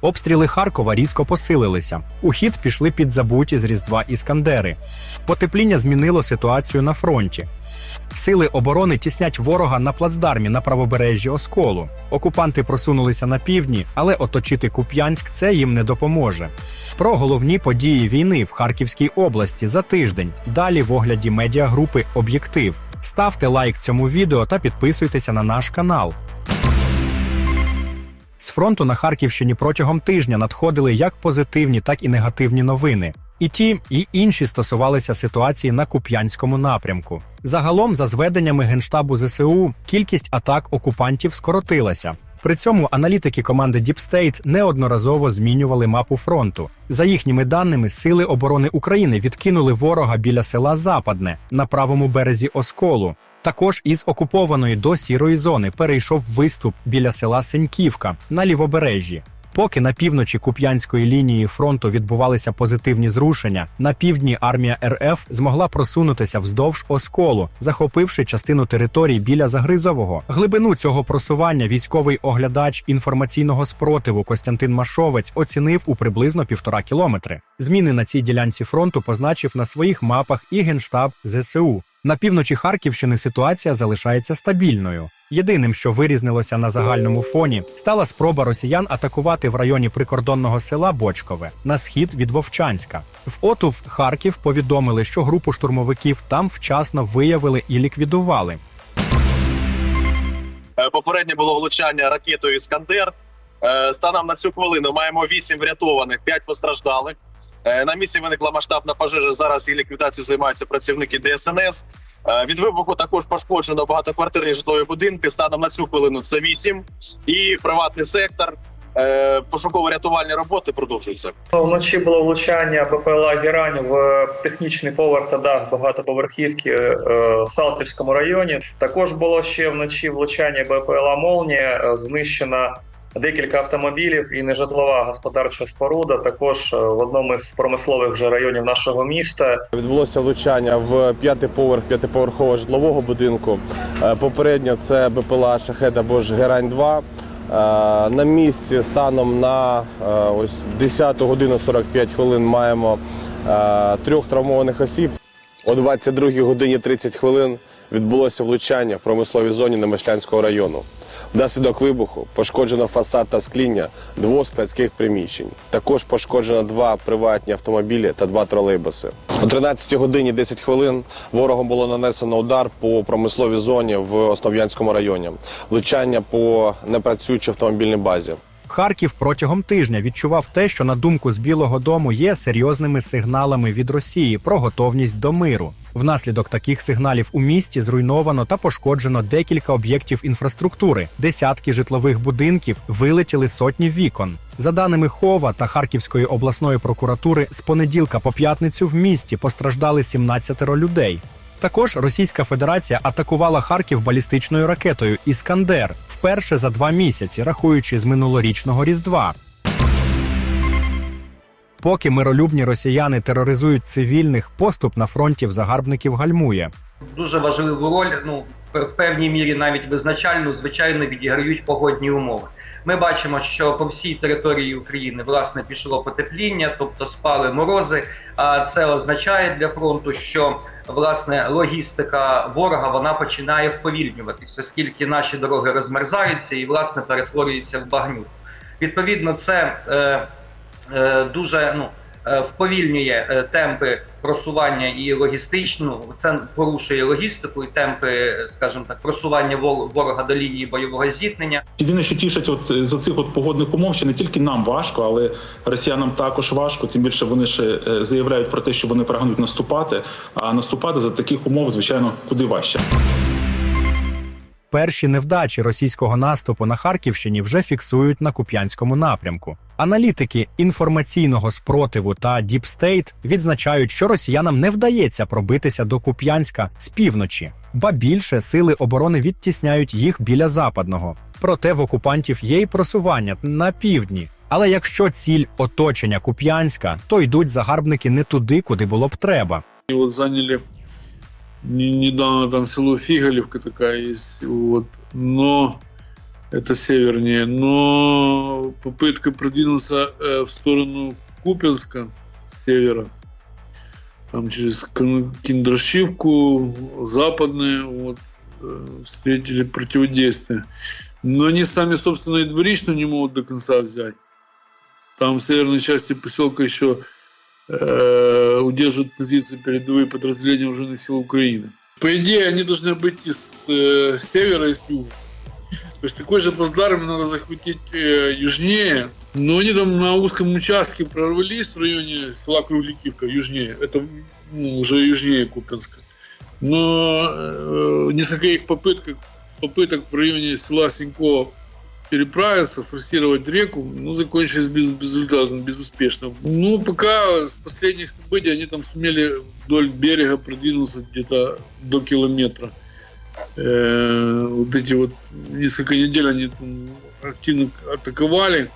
Обстріли Харкова різко посилилися. У хід пішли підзабуті з Різдва іскандери. Потепління змінило ситуацію на фронті. Сили оборони тіснять ворога на плацдармі на правобережжі Осколу. Окупанти просунулися на півдні, але оточити Куп'янськ це їм не допоможе. Про головні події війни в Харківській області за тиждень. Далі в огляді медіагрупи Об'єктив. Ставте лайк цьому відео та підписуйтеся на наш канал. З фронту на Харківщині протягом тижня надходили як позитивні, так і негативні новини. І ті, і інші стосувалися ситуації на Куп'янському напрямку. Загалом, за зведеннями Генштабу ЗСУ, кількість атак окупантів скоротилася. При цьому аналітики команди Deep State неодноразово змінювали мапу фронту. За їхніми даними, сили оборони України відкинули ворога біля села Западне на правому березі Осколу. Також із окупованої до сірої зони перейшов виступ біля села Сеньківка на лівобережжі. Поки на півночі Куп'янської лінії фронту відбувалися позитивні зрушення, на півдні армія РФ змогла просунутися вздовж осколу, захопивши частину територій біля Загризового. Глибину цього просування військовий оглядач інформаційного спротиву Костянтин Машовець оцінив у приблизно півтора кілометри. Зміни на цій ділянці фронту позначив на своїх мапах і генштаб ЗСУ. На півночі Харківщини ситуація залишається стабільною. Єдиним, що вирізнилося на загальному фоні, стала спроба росіян атакувати в районі прикордонного села Бочкове на схід від Вовчанська. В ОТУВ Харків повідомили, що групу штурмовиків там вчасно виявили і ліквідували. Е, Попереднє було влучання ракетою Іскандер. Е, Станом на цю хвилину маємо 8 врятованих, 5 постраждалих. Е, На місці виникла масштабна пожежа. Зараз її ліквідацією займаються працівники ДСНС. Е, Від вибуху також пошкоджено багатоквартирні житлові будинки. Станом на цю хвилину це 8. І приватний сектор. Е, Пошуково-рятувальні роботи продовжуються. Вночі було влучання БПЛА «Герань» в технічний поверх та дах багатоповерхівки в Салтівському районі. Також було ще вночі влучання БПЛА «Молнія». Знищено декілька автомобілів і нежитлова господарча споруда. Також е, в одному із промислових вже районів нашого міста. Відбулося влучання в п'ятий поверх п'ятиповерхового житлового будинку. Е, Попередньо це БПЛА Шахет або ж Герань 2 На місці станом на е, ось 10 годину 45 хвилин маємо е, трьох травмованих осіб. О 22 годині 30 хвилин відбулося влучання в промисловій зоні Немишлянського району. Внаслідок вибуху пошкоджено фасад та скління двох складських приміщень. Також пошкоджено два приватні автомобілі та два тролейбуси. О 13 годині 10 хвилин ворогом було нанесено удар по промисловій зоні в Основ'янському районі. Влучання по непрацюючій автомобільній базі. Харків протягом тижня відчував те, що на думку з Білого Дому є серйозними сигналами від Росії про готовність до миру. Внаслідок таких сигналів у місті зруйновано та пошкоджено декілька об'єктів інфраструктури. Десятки житлових будинків вилетіли сотні вікон. За даними Хова та Харківської обласної прокуратури, з понеділка по п'ятницю в місті постраждали 17 людей. Також Російська Федерація атакувала Харків балістичною ракетою Іскандер вперше за два місяці, рахуючи з минулорічного різдва. Поки миролюбні росіяни тероризують цивільних, поступ на фронті в загарбників гальмує. дуже важливу роль, ну в певній мірі навіть визначальну, звичайно, відіграють погодні умови. Ми бачимо, що по всій території України власне пішло потепління, тобто спали морози. А це означає для фронту, що власне логістика ворога вона починає вповільнюватися, оскільки наші дороги розмерзаються і власне перетворюються в багнюку. Відповідно, це е, е, дуже ну. Е, Вповільнює е, темпи просування і логістичну, це порушує логістику і темпи, скажімо так, просування ворога до лінії бойового зіткнення. Єдине, що тішить от е, за цих от погодних умов, що не тільки нам важко, але росіянам також важко. Тим більше вони ще заявляють про те, що вони прагнуть наступати. А наступати за таких умов, звичайно, куди важче. Перші невдачі російського наступу на Харківщині вже фіксують на Куп'янському напрямку. Аналітики інформаційного спротиву та State відзначають, що росіянам не вдається пробитися до Куп'янська з півночі, ба більше сили оборони відтісняють їх біля западного. Проте в окупантів є й просування на півдні. Але якщо ціль оточення Куп'янська, то йдуть загарбники не туди, куди було б треба. И вот заняли не- недавно там село Фиголевка такая есть, вот. Но это севернее, но попытка продвинуться э, в сторону Купинска с севера, там через Киндрашивку, западные, вот, э, встретили противодействие. Но они сами, собственно, и дворичную не могут до конца взять. Там в северной части поселка еще э, удерживают позиции передовые подразделения уже сил Украины. По идее, они должны быть из э, севера и с юга. То есть такой же плацдарм надо захватить э, южнее. Но они там на узком участке прорвались в районе села Круглякивка, южнее. Это ну, уже южнее Купинска. Но э, несколько их попыток, попыток в районе села Синько переправиться, форсировать реку, ну, закончились без, безрезультатно, безуспешно. Ну, пока с последних событий они там сумели вдоль берега продвинуться где-то до километра. Э, вот эти вот несколько недель они там активно атаковали,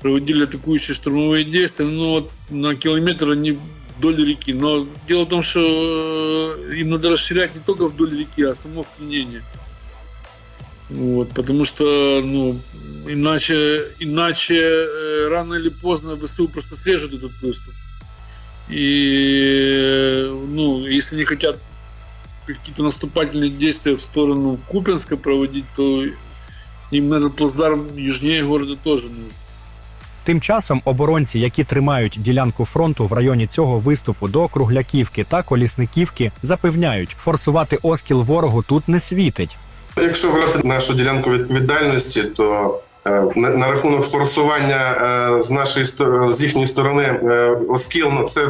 проводили атакующие штурмовые действия, но вот на километр они вдоль реки. Но дело в том, что э, им надо расширять не только вдоль реки, а само вклинение. Вот, потому что, ну, иначе, иначе э, рано или поздно ВСУ просто срежут этот выступ. И, э, ну, если не хотят какие-то наступательные действия в сторону Купинска проводить, то им на этот плацдарм южнее города тоже нужно. Тим часом оборонці, які тримають ділянку фронту в районі цього виступу до Кругляківки та Колісниківки, запевняють, форсувати оскіл ворогу тут не світить. Якщо брати нашу ділянку відповідальності, то е, на, на рахунок форсування е, з нашої з їхньої сторони е, оскіл, ну це.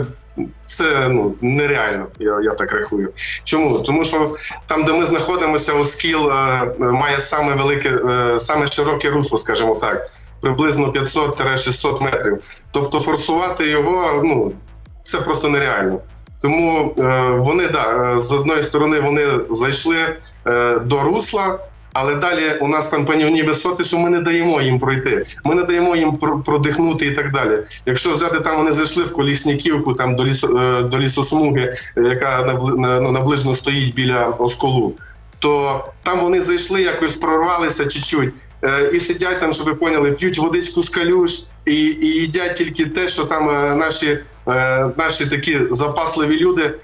Це ну нереально, я, я так рахую. Чому? Тому що там, де ми знаходимося, Оскіл е, має саме велике, е, саме широке русло, скажімо так, приблизно 500-600 метрів. Тобто форсувати його, ну це просто нереально. Тому е, вони да, е, з одної сторони вони зайшли е, до русла, але далі у нас там панівні висоти, що ми не даємо їм пройти. Ми не даємо їм пр- продихнути і так далі. Якщо взяти там, вони зайшли в колісніківку, там до лісо, до лісосмуги, яка ну, наближено стоїть біля осколу, то там вони зайшли, якось прорвалися чуть-чуть. І сидять там, щоб ви поняли, п'ють водичку з калюш і, і їдять тільки те, що там наші, наші такі запасливі люди е,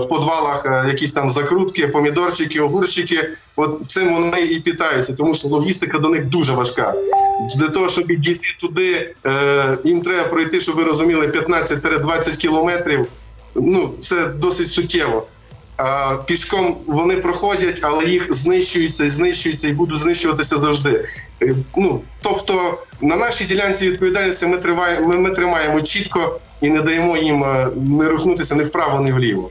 в, подвалах, е, якісь там закрутки, помідорчики, огурчики. От цим вони і питаються, тому що логістика до них дуже важка. Для того, щоб дійти туди, е, їм треба пройти, щоб ви розуміли, 15-20 кілометрів. Ну, це досить суттєво. Пішком вони проходять, але їх знищуються, знищуються і будуть знищуватися завжди. Е, Ну тобто на нашій ділянці відповідальності ми триваємо, ми, ми тримаємо чітко і не даємо їм е, не рухнутися ні вправо, ні вліво.